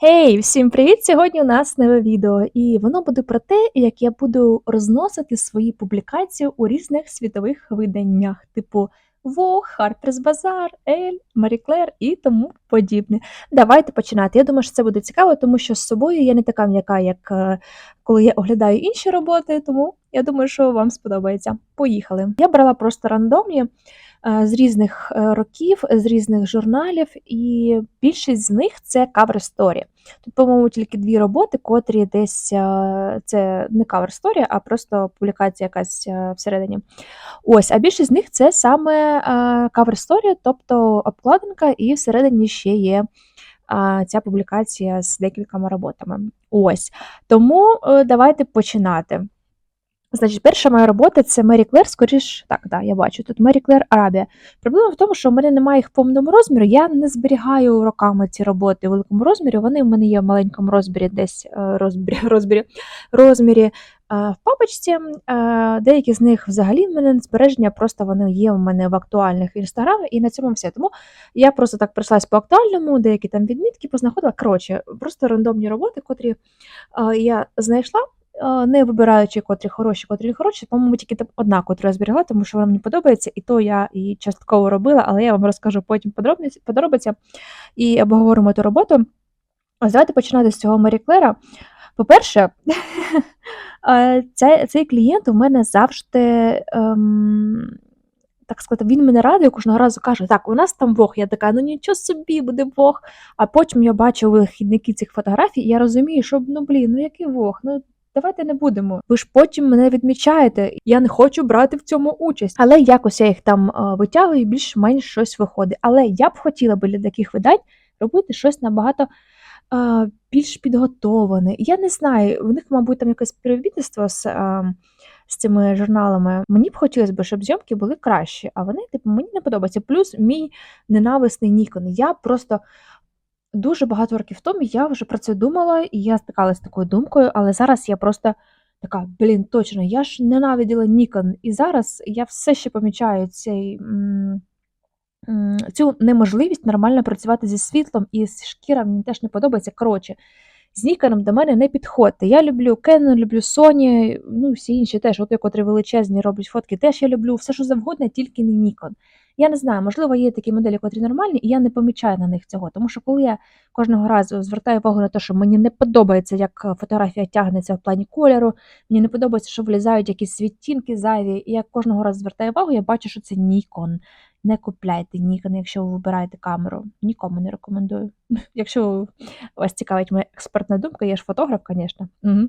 Гей, всім привіт! Сьогодні у нас нове відео, і воно буде про те, як я буду розносити свої публікації у різних світових виданнях, типу Vogue, Harper's Bazaar, Elle, Marie Claire і тому подібне. Давайте починати. Я думаю, що це буде цікаво, тому що з собою я не така м'яка, як е, коли я оглядаю інші роботи, тому я думаю, що вам сподобається. Поїхали. Я брала просто рандомні е, з різних е, років, з різних журналів, і більшість з них це cover story. Тут, по-моєму, тільки дві роботи, котрі десь е, це не cover story, а просто публікація якась всередині. Ось, а більшість з них це саме cover story, тобто обкладинка, і всередині ще є ця публікація з декількома роботами. Ось. Тому е, давайте починати. Значить, перша моя робота це Мері Клер, скоріш, так, да, я бачу, тут Мері Клер Арабія. Проблема в тому, що в мене немає їх в повному розмірі, я не зберігаю роками ці роботи в великому розмірі, вони в мене є в маленькому розмірі, десь е, розмірі, розмірі, розмірі е, в папочці. Е, Деякі з них взагалі в мене не збереження, просто вони є у мене в актуальних інстаграмі, і на цьому все. Тому я просто так пройшлась по актуальному, деякі там відмітки познаходила. Коротше, просто рандомні роботи, котрі я знайшла. Е, не вибираючи котрі хороші, котрі хороші, по-моєму, тільки одна, котру я зберігла, тому що вона мені подобається, і то я її частково робила, але я вам розкажу потім подробиці і обговоримо ту роботу. Ось давайте починати з цього Марі Клера. По-перше, е, цей, цей клієнт у мене завжди. Ем, так сказати, він мене радує кожного разу каже: так, у нас там Бог. Я така, ну нічого собі буде Бог. А потім я бачу вихідники цих фотографій, і я розумію, що ну блін, ну який Бог? Ну давайте не будемо. Ви ж потім мене відмічаєте. Я не хочу брати в цьому участь. Але якось я їх там е, витягую, і більш-менш щось виходить. Але я б хотіла би для таких видань робити щось набагато. е, Більш підготоване. Я не знаю, в них, мабуть, там якесь співробітництво з, е, з цими журналами. Мені б хотілося б, щоб зйомки були кращі, а вони, типу, мені не подобаються. Плюс мій ненависний Нікон. Я просто дуже багато років тому я вже про це думала, і я стикалася з такою думкою, але зараз я просто така, блін, точно, я ж ненавиділа Нікон. І зараз я все ще помічаю цей. Цю неможливість нормально працювати зі світлом і з шкіра мені теж не подобається. Коротше, з Ніконом до мене не підходьте. Я люблю Canon, люблю Sony, ну всі інші теж, от котрі величезні роблять фотки, теж я люблю все, що завгодно, тільки не Нікон. Я не знаю, можливо, є такі моделі, котрі нормальні, і я не помічаю на них цього. Тому що коли я кожного разу звертаю увагу на те, що мені не подобається, як е, фотографія тягнеться в плані кольору, мені не подобається, що влізають якісь відтінки зайві, і я кожного разу звертаю увагу, я бачу, що це Нікон. Не купляйте Нікон, якщо ви вибираєте камеру. Нікому не рекомендую. Якщо вас цікавить моя експертна думка, я ж фотограф, звісно. Угу.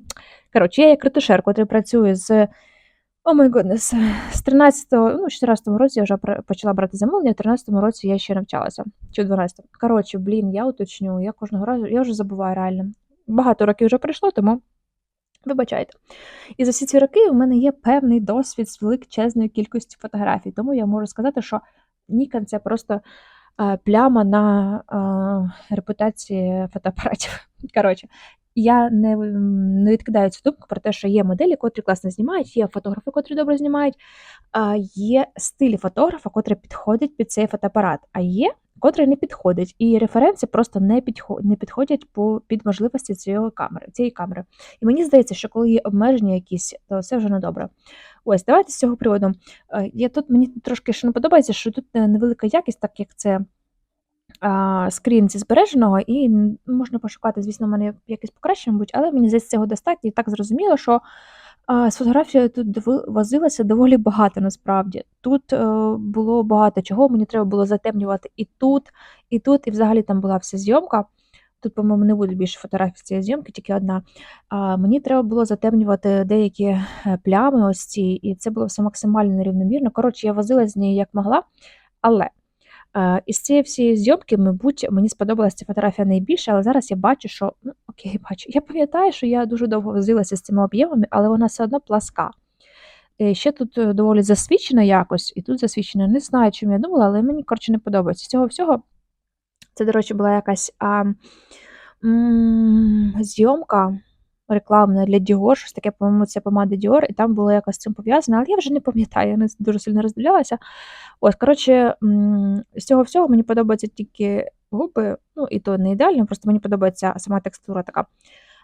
Коротше, я як ретушер, котрий працює з. О май годнес, з 13-го, ну, 14-му році я вже почала брати замовлення, в 13-му році я ще навчалася. Чи в 12-му. Коротше, блін, я уточню, я кожного разу, я вже забуваю реально. Багато років вже пройшло, тому вибачайте. І за всі ці роки у мене є певний досвід з величезною кількістю фотографій, тому я можу сказати, що Nikon це просто е, пляма на е, репутації фотоапаратів. Коротше, я не, не відкидаю цю думку про те, що є моделі, котрі класно знімають, є фотографи, котрі добре знімають, а є стилі фотографа, котрі підходять під цей фотоапарат, а є, котрі не підходять. І референси просто не, підхо- не підходять по, під можливості цієї камери, цієї камери. І мені здається, що коли є обмеження якісь, то це вже не добре. Ось, давайте з цього приводу. Е, Я тут мені трошки ще не подобається, що тут е, невелика якість, так як це скрін зі збереженого, і можна пошукати, звісно, в мене якесь покращення, мабуть, але мені здається, цього достатньо. І так зрозуміло, що з фотографією тут возилося доволі багато насправді. Тут е, було багато чого, мені треба було затемнювати і тут, і тут, і взагалі там була вся зйомка. Тут, по-моєму, не буде більше фотографій цієї зйомки, тільки одна. А, мені треба було затемнювати деякі е, плями, ось ці, і це було все максимально нерівномірно. Коротше, я возила з нею як могла, але із цієї всієї зйомки, мабуть, мені сподобалася ця фотографія найбільше, але зараз я бачу, що ну окей, бачу. Я пам'ятаю, що я дуже довго возилася з цими об'ємами, але вона все одно пласка. Е, Ще тут е, доволі засвічено якось, і тут засвічено. Не знаю, чим я думала, але мені коротше не подобається. З цього всього, це, до речі, була якась а, м, зйомка. Рекламне для Dior, щось таке, по-моєму, це помада Dior, і там було якось з цим пов'язано, але я вже не пам'ятаю, я не дуже сильно роздивлялася. Ось, коротше, з цього всього мені подобаються тільки губи, ну і то не ідеально, просто мені подобається сама текстура така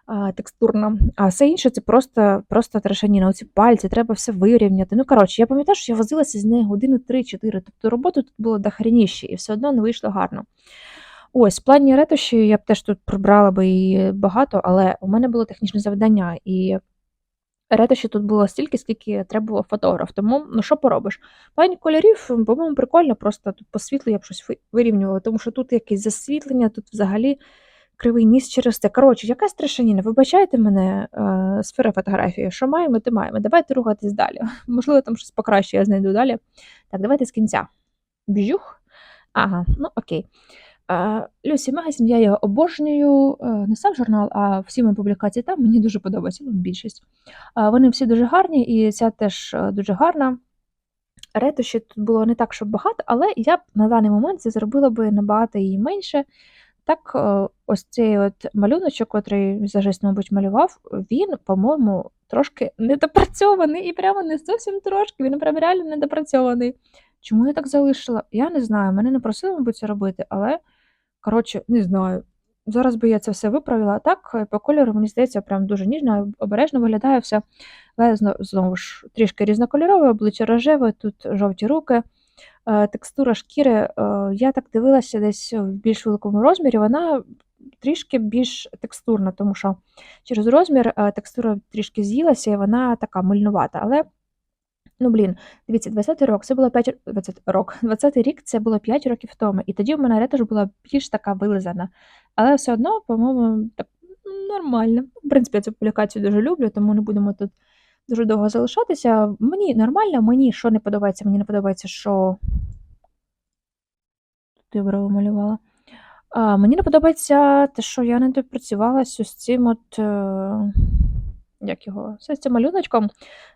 а, текстурна. А все інше це просто просто трешаніна. Оці пальці, треба все вирівняти. Ну, коротше, я пам'ятаю, що я возилася з нею години 3-4, тобто роботи тут було дохреніще, і все одно не вийшло гарно. Ось, в плані ретуші я б теж тут прибрала би і багато, але у мене було технічне завдання, і ретуші тут було стільки, скільки треба було фотограф. Тому, ну що поробиш? Плані кольорів, по-моєму, прикольно, просто тут по світлу я б щось вирівнювала, тому що тут якесь засвітлення, тут взагалі кривий ніс через те. Коротше, якась страшаніна. Вибачайте мене, е, сфера фотографії. Що маємо, ти маємо. Давайте рухатись далі. Можливо, там щось покраще я знайду далі. Так, давайте з кінця. Бжух. Ага, ну окей. Люсі Магазин, я його обожнюю. Е, не сам журнал, а всі мої публікації там мені дуже подобається, ну, більшість. Вони всі дуже гарні, і ця теж е, дуже гарна. Ретуші тут було не так, щоб багато, але я б на даний момент це зробила би набагато її менше. Так, е, ось цей от малюночок, котрий візажист, мабуть, малював, він, по-моєму, трошки недопрацьований і прямо не зовсім трошки, він прям реально недопрацьований. Чому я так залишила? Я не знаю, мене не просили, мабуть, це робити, але. Коротше, не знаю. Зараз би я це все виправила. Так, е, по кольору, мені здається, прям дуже ніжно, обережно виглядає все. Але знову ж трішки різнокольорове, обличчя рожеве, тут жовті руки. Е, текстура шкіри, е, я так дивилася десь в більш великому розмірі, вона трішки більш текстурна, тому що через розмір текстура трішки з'їлася і вона така мильнувата. Але Ну, блін, дивіться, 20-й рок це було 5 20 рок. 20-й рік це було 5 років тому, і тоді в мене ретуш була більш така вилизана. Але все одно, по-моєму, так нормально. В принципі, я цю публікацію дуже люблю, тому не будемо тут дуже довго залишатися. Мені нормально, мені що не подобається, мені не подобається, що. Ти брови малювала. А, Мені не подобається те, що я не допрацювалася з цим от. Як його, з цим малюночком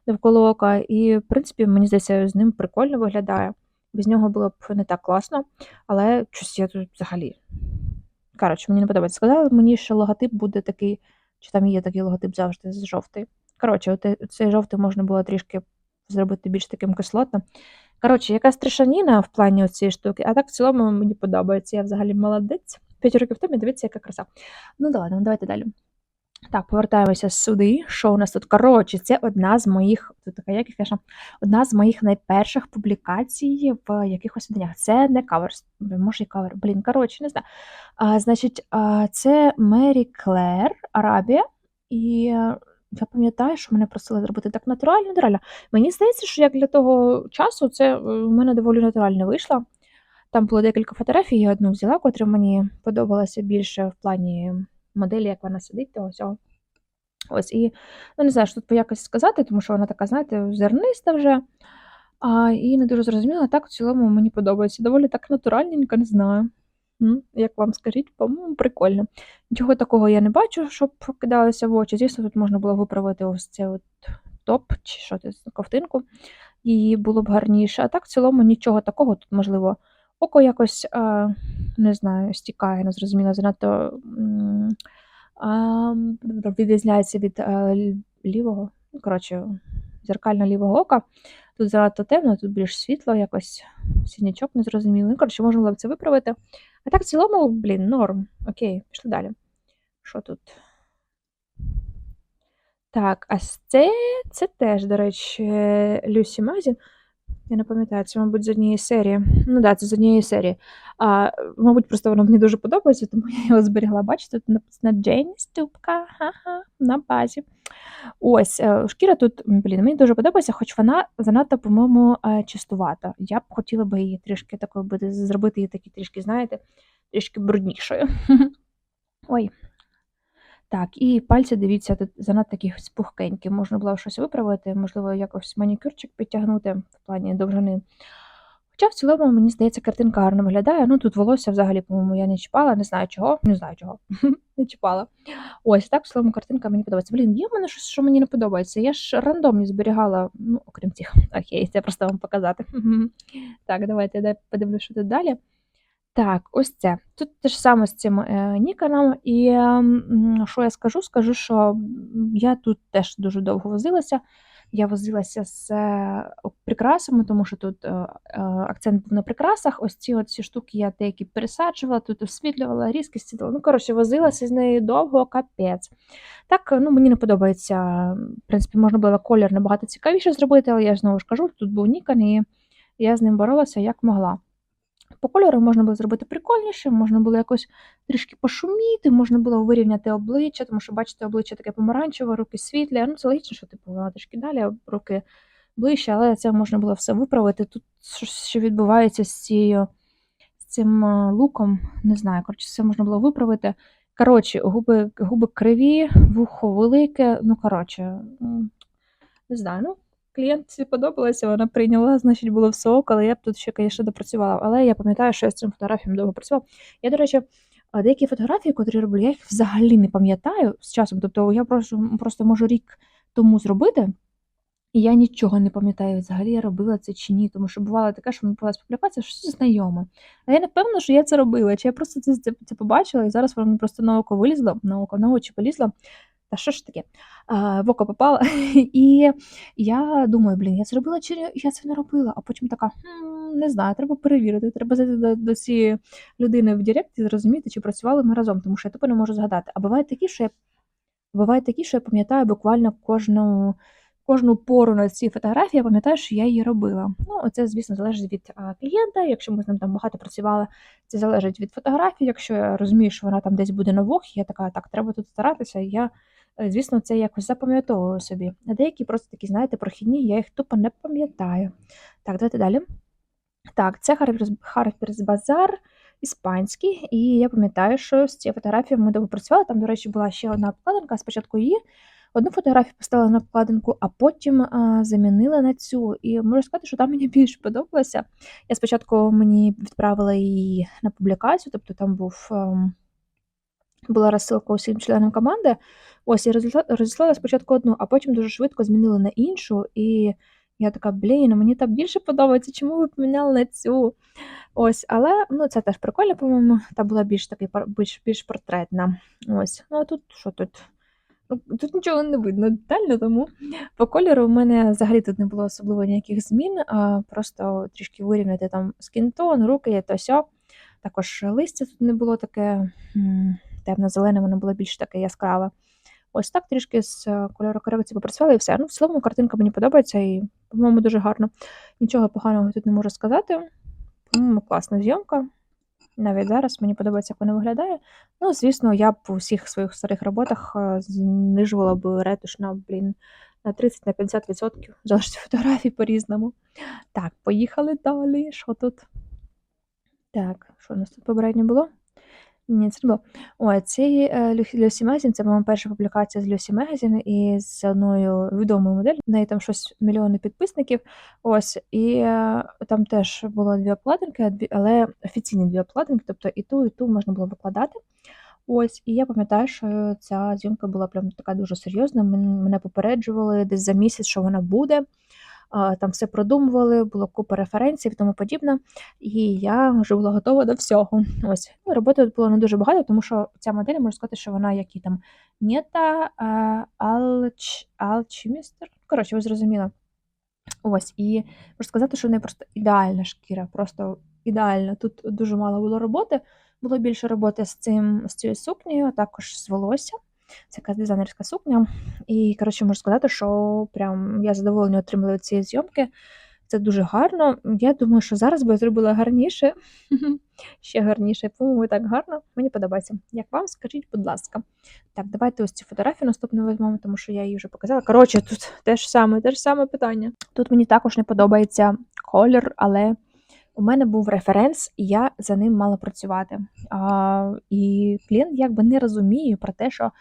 довкола ока, і, в принципі, мені здається, з ним прикольно виглядає. Без нього було б не так класно, але щось я тут взагалі. Коротше, мені не подобається. Сказали мені, що логотип буде такий, чи там є такий логотип завжди з жовтий. Коротше, цей жовтий можна було трішки зробити більш таким кислотним. Коротше, якась трешаніна в плані цієї штуки, а так в цілому мені подобається. Я взагалі молодець. П'ять років тому, дивіться, яка краса. Ну, давай, давайте далі. Так, повертаємося сюди. Що у нас тут? Коротше, це одна з моїх, тут така як кажу, одна з моїх найперших публікацій в якихось виданнях. Це не кавер, може і кавер, блін, коротше, не знаю. А, Значить, а, це Мері Клер, Арабія. І я пам'ятаю, що мене просили зробити так натурально, натурально. Мені здається, що як для того часу це у мене доволі натурально вийшло. Там було декілька фотографій, я одну взяла, котра мені подобалася більше в плані моделі, як вона сидить, того всього. Ось, і, ну, не знаю, що тут якось сказати, тому що вона така, знаєте, зерниста вже. А, І не дуже зрозуміла. Так, в цілому мені подобається. Доволі так натуральненько, не знаю. Як вам скажіть, по-моєму, прикольно. Нічого такого я не бачу, щоб кидалося в очі. Звісно, тут можна було виправити ось цей от топ чи що це, ковтинку. Її було б гарніше. А так, в цілому, нічого такого. Тут, можливо, око якось, а, не знаю, стікає, не зрозуміло, занадто відрізняється від а, лівого, коротше, зеркально лівого ока. Тут занадто темно, тут більш світло, якось сінячок незрозумілий. Ну, коротше, можна було б це виправити. А так, в цілому, блін, норм. Окей, пішли далі. Що тут? Так, а це це теж, до речі, Люсі Мазін. Я не пам'ятаю, це, мабуть, з однієї серії. Ну да, це з однієї серії. А, Мабуть, просто воно мені дуже подобається, тому я його зберігла. Бачите, тут написано Джейн Ступка ха-ха, на базі. Ось, е, шкіра тут, блін, мені дуже подобається, хоч вона занадто, по-моєму, е, чистувата. Я б хотіла би її трішки такою зробити її такі трішки, знаєте, трішки бруднішою. Ой, так, і пальці, дивіться, тут занадто такі пухкенькі. Можна було щось виправити, можливо, якось манікюрчик підтягнути в плані довжини. Хоча в цілому, мені здається, картинка гарно виглядає. Ну тут волосся взагалі, по-моєму, я не чіпала, не знаю чого, не знаю чого. не чіпала. Ось так, в цілому, картинка мені подобається. Блін, є в мене щось, що мені не подобається. Я ж рандомні зберігала, ну, окрім цих. Окей, це просто вам показати. так, давайте я подивлюся, що тут далі. Так, ось це. Тут те ж саме з цим е, ніконом. І м, що я скажу? Скажу, що я тут теж дуже довго возилася. Я возилася з е, прикрасами, тому що тут е, акцент був на прикрасах. Ось ці от штуки я деякі пересаджувала, тут освітлювала, різкості дала. Ну, коротше, возилася з нею довго, капець. Так, ну мені не подобається. В принципі, можна було колір набагато цікавіше зробити, але я знову ж кажу, тут був Нікон, і я з ним боролася як могла. По кольору можна було зробити прикольніше, можна було якось трішки пошуміти, можна було вирівняти обличчя, тому що, бачите, обличчя таке помаранчеве, руки світлі. Ну, це логічно, що типу вона трішки далі, руки ближче, але це можна було все виправити. Тут що відбувається з цією з цим луком, не знаю, коротше, все можна було виправити. Коротше, губи, губи криві, вухо велике, ну коротше, не знаю, ну. Клієнтці подобалося, вона прийняла, значить, було все ок, але я б тут ще, звісно, допрацювала. Але я пам'ятаю, що я з цим фотографіям довго працювала. Я, до речі, деякі фотографії, котрі роблю, я їх взагалі не пам'ятаю з часом. Тобто я просто, просто можу рік тому зробити, і я нічого не пам'ятаю, взагалі я робила це чи ні. Тому що бувало таке, що мені попалась публікація, що це знайоме. А я не впевнена, що я це робила, чи я просто це, це, це побачила, і зараз воно просто на око вилізло, на око на очі полізло. Та що ж таке? В око попала. І я думаю, блін, я це робила чи я це не робила. А потім така, хм, не знаю, треба перевірити. Треба зайти до, до цієї людини в Директ і зрозуміти, чи працювали ми разом, тому що я тупо не можу згадати. А бувають такі, що я бувають такі, що я пам'ятаю буквально кожну. Кожну пору на цій фотографії я пам'ятаю, що я її робила. Ну, це, звісно, залежить від клієнта. Якщо ми з ним там багато працювали, це залежить від фотографії. Якщо я розумію, що вона там десь буде на вог, я така, так, треба тут старатися. Я звісно, це якось запам'ятовую собі. А деякі просто такі, знаєте, прохідні, я їх тупо не пам'ятаю. Так, давайте далі. Так, це Харперс Базар іспанський, і я пам'ятаю, що з цією фотографією ми довго працювали. Там, до речі, була ще одна обкладинка. Спочатку її одну фотографію поставила на обкладинку, а потім а, замінила на цю. І можу сказати, що там мені більше подобалося. Я спочатку мені відправила її на публікацію, тобто там був. А, ем, була розсилка усім членам команди. Ось і розіслала спочатку одну, а потім дуже швидко змінили на іншу. І я така, блін, мені так більше подобається, чому ви поміняли на цю? Ось, але ну, це теж прикольно, по-моєму, та була більш такий більш, більш портретна. Ось, ну а тут що тут? Ну, тут нічого не видно детально, тому по кольору в мене взагалі тут не було особливо ніяких змін, а просто трішки вирівняти там скінтон, руки, то сьо. Також листя тут не було таке темно-зелене, воно було більш таке яскраве. Ось так трішки з е, кольору корекції попрацювала і все. Ну, в цілому картинка мені подобається і, по-моєму, дуже гарно. Нічого поганого тут не можу сказати. По-моєму, класна зйомка. Навіть зараз мені подобається, як вона виглядає. Ну, звісно, я б у всіх своїх старих роботах е, знижувала б ретуш на, блін, на 30-50%, залежить фотографій по-різному. Так, поїхали далі. Що тут? Так, що у нас тут попередньо було? Ні, це не було. Ой, цей Люсі Мегазін, це моя перша публікація з Люсі Мегазін і з одною відомою моделлю. В неї там щось мільйони підписників. Ось, і е, там теж було дві обкладинки, але офіційні дві обкладинки, тобто і ту, і ту можна було викладати. Ось, і я пам'ятаю, що ця зйомка була прям така дуже серйозна. Мене попереджували десь за місяць, що вона буде там все продумували, було купа референсій і тому подібне. І я вже була готова до всього. Ось ну, роботи було не дуже багато, тому що ця модель можна сказати, що вона які там Нєта, Алч, Алчмістер. Коротше, ви зрозуміли. Ось, і можу сказати, що в неї просто ідеальна шкіра, просто ідеальна. Тут дуже мало було роботи. Було більше роботи з цим з цією сукнею, а також з волосся. Це якась дизайнерська сукня. І, коротше, можу сказати, що прям я задоволення отримала від цієї зйомки. Це дуже гарно. Я думаю, що зараз би я зробила гарніше, ще гарніше. По-моєму, так гарно. Мені подобається. Як вам, скажіть, будь ласка. Так, давайте ось цю фотографію наступну візьмемо, тому що я її вже показала. Коротше, тут те ж саме, те ж саме питання. Тут мені також не подобається колір, але у мене був референс, і я за ним мала працювати. А, І клієнт якби не розуміє про те, що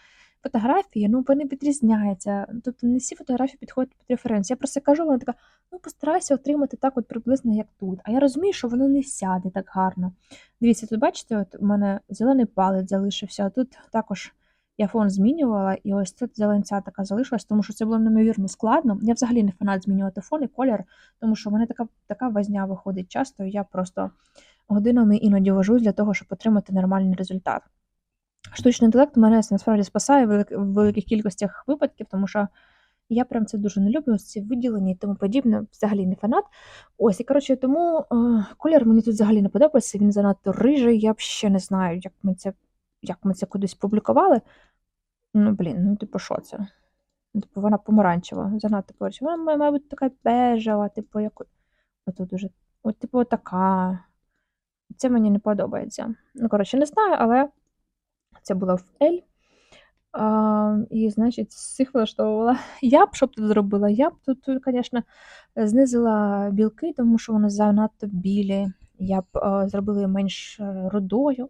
фотографії, ну вони відрізняються. Тобто не всі фотографії підходять під референс. Я просто кажу, вона така, ну постарайся отримати так, от приблизно як тут. А я розумію, що воно не сяде так гарно. Дивіться, тут бачите, от у мене зелений палець залишився, а тут також. Я фон змінювала, і ось тут зеленця така залишилась, тому що це було неймовірно складно. Я взагалі не фанат змінювати фон і колір, тому що в мене така така возня виходить часто, і я просто годинами іноді вожусь для того, щоб отримати нормальний результат. Штучний інтелект мене насправді спасає в великих кількостях випадків, тому що я прям це дуже не люблю, ці виділення і тому подібне, взагалі не фанат. Ось, і коротше, тому е, колір мені тут взагалі не подобається, він занадто рижий, я ще не знаю, як ми це, як ми це кудись публікували. Ну, блін, ну типу, що це? Ну, Типу, вона помаранчева, занадто помаранчева. Вона має, має бути така бежева, типу, як. Ото дуже. От, типу, така. Це мені не подобається. Ну, коротше, не знаю, але це було в L. А, і, значить, всіх влаштовувала. Я б що б тут зробила? Я б тут, звісно, знизила білки, тому що вони занадто білі. Я б е, зробила її менш е, рудою,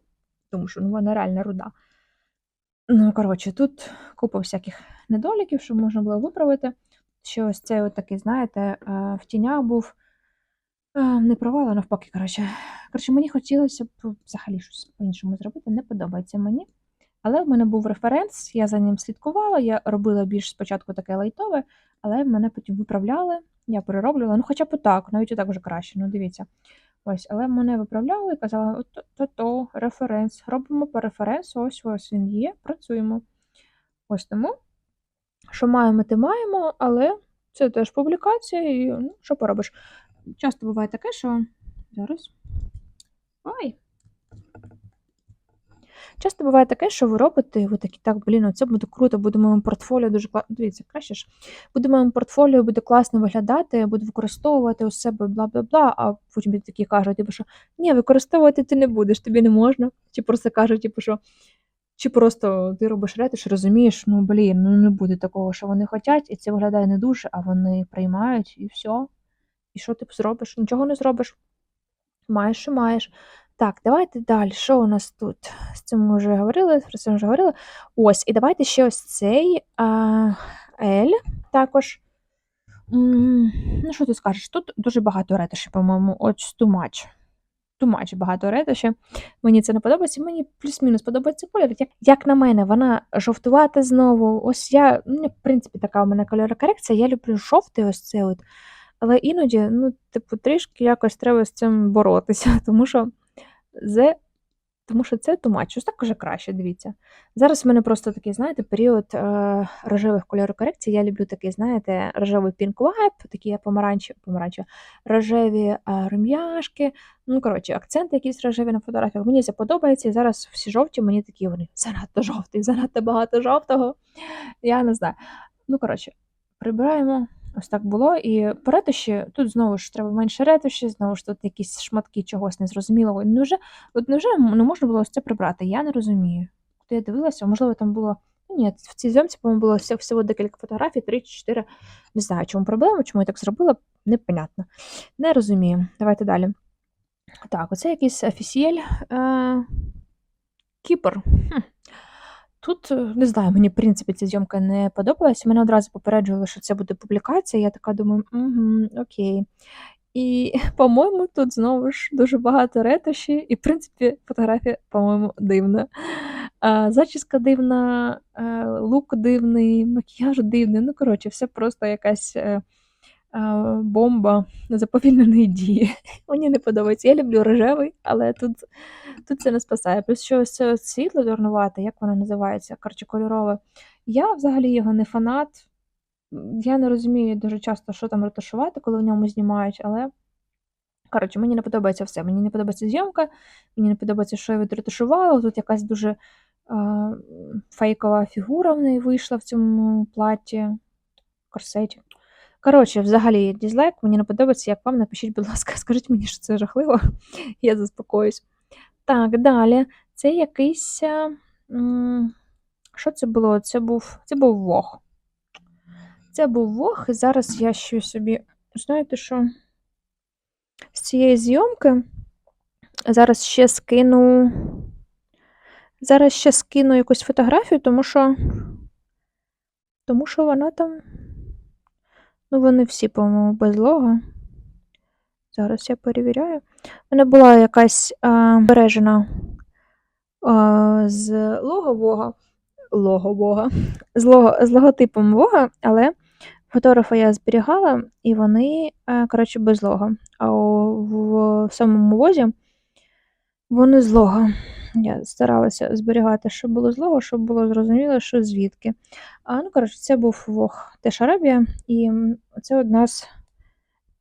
тому що ну, вона реально руда. Ну, коротше, тут купа всяких недоліків, що можна було виправити. Що ось цей такий, знаєте, е, в тінях був е, не провал, а навпаки, коротше. Коротше, мені хотілося б взагалі щось по-іншому зробити, не подобається мені. Але в мене був референс, я за ним слідкувала, я робила більш спочатку таке лайтове, але мене потім виправляли, я перероблювала. Ну, хоча б так, навіть і так вже краще, ну дивіться. Ось, але мене виправляли і казали, то-то, референс. Робимо по референсу, ось ось він є, працюємо. Ось тому, що маємо, те маємо, але це теж публікація, і ну, що поробиш. Часто буває таке, що. Зараз. Ой. Часто буває таке, що ви робите, і ви такі, так, блін, це буде круто, буде моєму портфоліо дуже класно. Дивіться, краще ж. Буде моєму портфоліо, буде класно виглядати, я буду використовувати у себе бла-бла-бла, а потім такі кажуть, типу, що ні, використовувати ти не будеш, тобі не можна. Чи просто кажуть, типу, що. Чи просто ти робиш ретиш, розумієш, ну блін, ну не буде такого, що вони хочуть, і це виглядає не дуже, а вони приймають і все. І що ти зробиш? Нічого не зробиш. Маєш, що маєш. Так, давайте далі. Що у нас тут? З цим ми вже говорили, про це вже говорили. Ось, і давайте ще ось цей а, L також. Ну, що ти скажеш? Тут дуже багато ретушів, по-моєму, ось. Too much багато ретушів. Мені це не подобається. Мені плюс-мінус подобається колір. Як, як на мене, вона жовтувата знову. Ось я, ну, в принципі, така у мене кольорокорекція. Я люблю жовтий ось це от. Але іноді, ну, типу, трішки якось треба з цим боротися, тому що Зе, тому що це тумач. Ось так уже краще, дивіться. Зараз в мене просто такий, знаєте, період е, рожевих кольорокорекцій. Я люблю такий, знаєте, рожевий pink vibe, такі помаранчеві, помаранчеві, рожеві е, рум'яшки. Ну, коротше, акценти якісь рожеві на фотографіях. Мені це подобається. І зараз всі жовті, мені такі вони занадто жовтий, занадто багато жовтого. Я не знаю. Ну, коротше, прибираємо. Ось так було. І по ретуші тут знову ж треба менше ретуші, знову ж тут якісь шматки чогось незрозумілого. Ну вже, от невже не можна було ось це прибрати? Я не розумію. Коли я дивилася, можливо, там було. Ну, ні, в цій зйомці, по-моєму, було всього, декілька фотографій, 3 чи 4. Не знаю, чому проблема, чому я так зробила, непонятно. Не розумію. Давайте далі. Так, оце якийсь офіцієль. Е... Кіпр. Хм. Тут, е, не знаю, мені, в принципі, ця зйомка не подобалась. Мене одразу попереджували, що це буде публікація. Я така думаю, угу, окей. І, по-моєму, тут знову ж дуже багато ретуші, і, в принципі, фотографія, по-моєму, дивна. А, Зачіска дивна, а, лук дивний, макіяж дивний. Ну, коротше, все просто якась а, бомба заповільненої дії. Мені не подобається. Я люблю рожевий, але тут тут це не спасає. Плюс що ось світло дурнувате, як воно називається, кольорове. Я взагалі його не фанат. Я не розумію дуже часто, що там ретушувати, коли в ньому знімають, але. Коротше, мені не подобається все. Мені не подобається зйомка, мені не подобається, що я відретушувала. Тут якась дуже а, фейкова фігура в неї вийшла в цьому платі, корсеті. Коротше, взагалі, дізлайк, мені не подобається, як вам напишіть, будь ласка, скажіть мені, що це жахливо, я заспокоюсь. Так, далі. Це якийсь. Що це було? Це був це був вог. Це був вог, і зараз я ще собі. Знаєте що? З цієї зйомки зараз ще скину. Зараз ще скину якусь фотографію, тому що. Тому що вона там. Ну, вони всі, по-моєму, без лога. Зараз я перевіряю. У мене була якась а, бережена а, з лого Вога, лого Вога, з, лого, з логотипом Вога, але фотографа я зберігала, і вони, а, коротше, без лого. А в, в самому возі Вони злого. Я старалася зберігати, щоб було злого, щоб було зрозуміло, що звідки. А, ну, коротше, це був Вог теж Арабія, і це одна з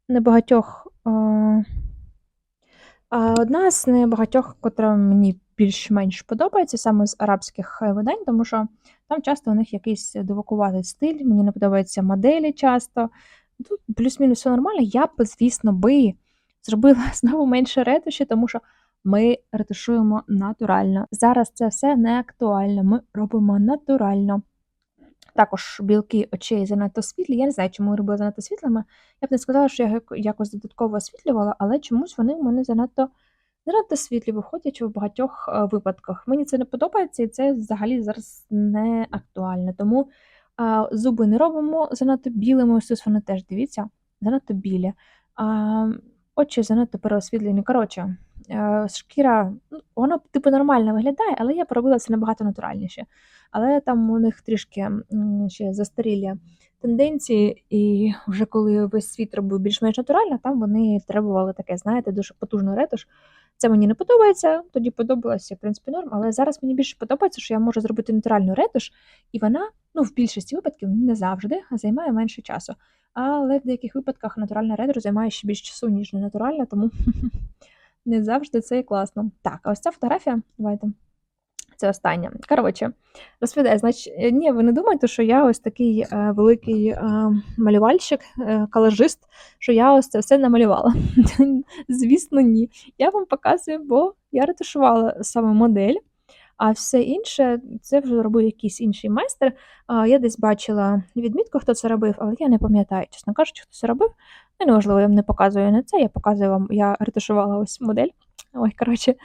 небагатьох. А, одна з небагатьох, котра мені більш-менш подобається саме з арабських е, видань, тому що там часто у них якийсь дивакуватий стиль, мені не подобаються моделі часто. Тут плюс-мінус все нормально. Я б, звісно, би зробила знову менше ретуші, тому що ми ретушуємо натурально. Зараз це все не актуально. Ми робимо натурально. Також білки очей занадто світлі. Я не знаю, чому я робила занадто світлими. Я б не сказала, що я якось додатково освітлювала, але чомусь вони в мене занадто, занадто світлі виходять у багатьох е, випадках. Мені це не подобається, і це взагалі зараз не актуально. Тому а, зуби не робимо занадто білими. Ось вони теж дивіться, занадто білі. А, очі занадто переосвітлені. Коротше, шкіра, ну, вона типу нормально виглядає, але я поробила це набагато натуральніше. Але там у них трішки ще застарілі тенденції, і вже коли весь світ робив більш-менш натурально, там вони требували таке, знаєте, дуже потужну ретуш. Це мені не подобається, тоді подобалося, в принципі, норм, але зараз мені більше подобається, що я можу зробити натуральну ретуш, і вона, ну, в більшості випадків, не завжди, займає менше часу. Але в деяких випадках натуральна ретуш займає ще більш часу, ніж не натуральна, тому не завжди це і класно. Так, а ось ця фотографія, давайте. Це остання. Коротше, розповідаю, значить, е, ні, ви не думайте, що я ось такий е, великий е, малювальщик, е, колажист, що я ось це все намалювала. Звісно, ні. Я вам показую, бо я ретушувала саме модель, а все інше це вже робив якийсь інший майстер. Я десь бачила відмітку, хто це робив, але я не пам'ятаю, чесно кажучи, хто це робив. Ну, неважливо, я вам не показую не це, я показую вам, я ретушувала ось модель. Ой, коротше,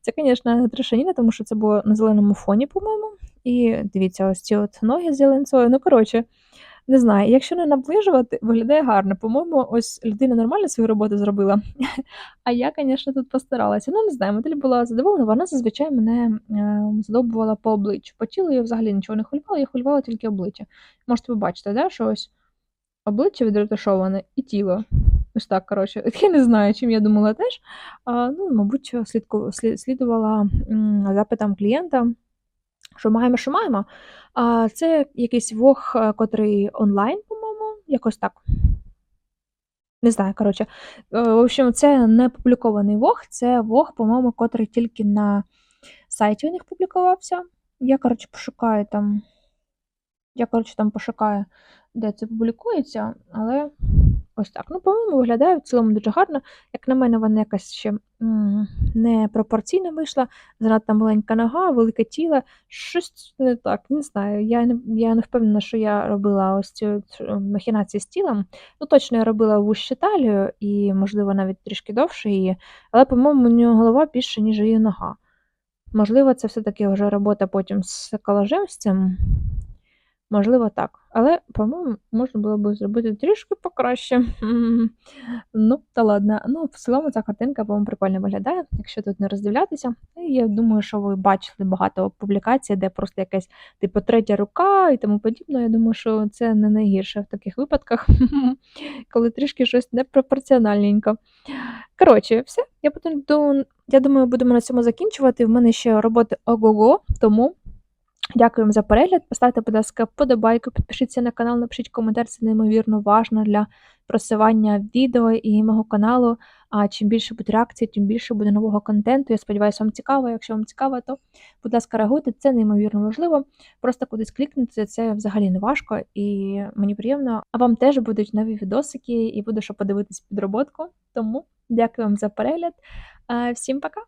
це, звісно, трешаніна, тому що це було на зеленому фоні, по-моєму. І дивіться, ось ці от ноги з зеленцою. Ну, коротше, не знаю, якщо не наближувати, виглядає гарно. По-моєму, ось людина нормально свою роботу зробила. А я, звісно, тут постаралася. Ну, не знаю, модель була задоволена, вона зазвичай мене е, задовбувала по обличчю. По тілу я взагалі нічого не хвилювала, я хвилювала тільки обличчя. Можете побачити, да, що ось обличчя відретушоване і тіло. Ось так, коротше. Я не знаю, чим я думала теж. А, ну, мабуть, слідку, слід, слідувала м, запитам клієнта, що маємо, що маємо. А це якийсь вог, е, котрий онлайн, по-моєму, якось так. Не знаю, коротше. Е, В общем, це не публікований вог, це вог, по-моєму, котрий тільки на сайті у них публікувався. Я, коротше, пошукаю там. Я, коротше, там пошукаю, де це публікується, але ось так. Ну, по-моєму, виглядає в цілому дуже гарно. Як на мене, вона якась ще м, непропорційно вийшла. Занадто маленька нога, велике тіло. Щось не так, не знаю. Я не, я не впевнена, що я робила ось от, е, з тілом. Ну, точно я робила вужче талію і, можливо, навіть трішки довше її, але, по-моєму, у нього голова більше, ніж її нога. Можливо, це все-таки вже робота потім з колажем з цим. Можливо, так. Але, по-моєму, можна було б зробити трішки покраще. Ну, та ладно. Ну, в цілому ця картинка, по-моєму, прикольно виглядає, якщо тут не роздивлятися. Я думаю, що ви бачили багато публікацій, де просто якась, типу, третя рука і тому подібне. Я думаю, що це не найгірше в таких випадках, коли трішки щось непропорціональненько. Коротше, все. Я потім я думаю, будемо на цьому закінчувати. В мене ще роботи ого-го, тому. Дякуємо за перегляд. Поставте, будь ласка, вподобайку, підпишіться на канал, напишіть коментар, це неймовірно важно для просування відео і мого каналу. А чим більше буде реакцій, тим більше буде нового контенту. Я сподіваюся, вам цікаво. Якщо вам цікаво, то, будь ласка, реагуйте, це неймовірно важливо. Просто кудись клікнути, це взагалі не важко і мені приємно. А вам теж будуть нові відосики і буде що подивитись підроботку. Тому дякую вам за перегляд. Всім пока!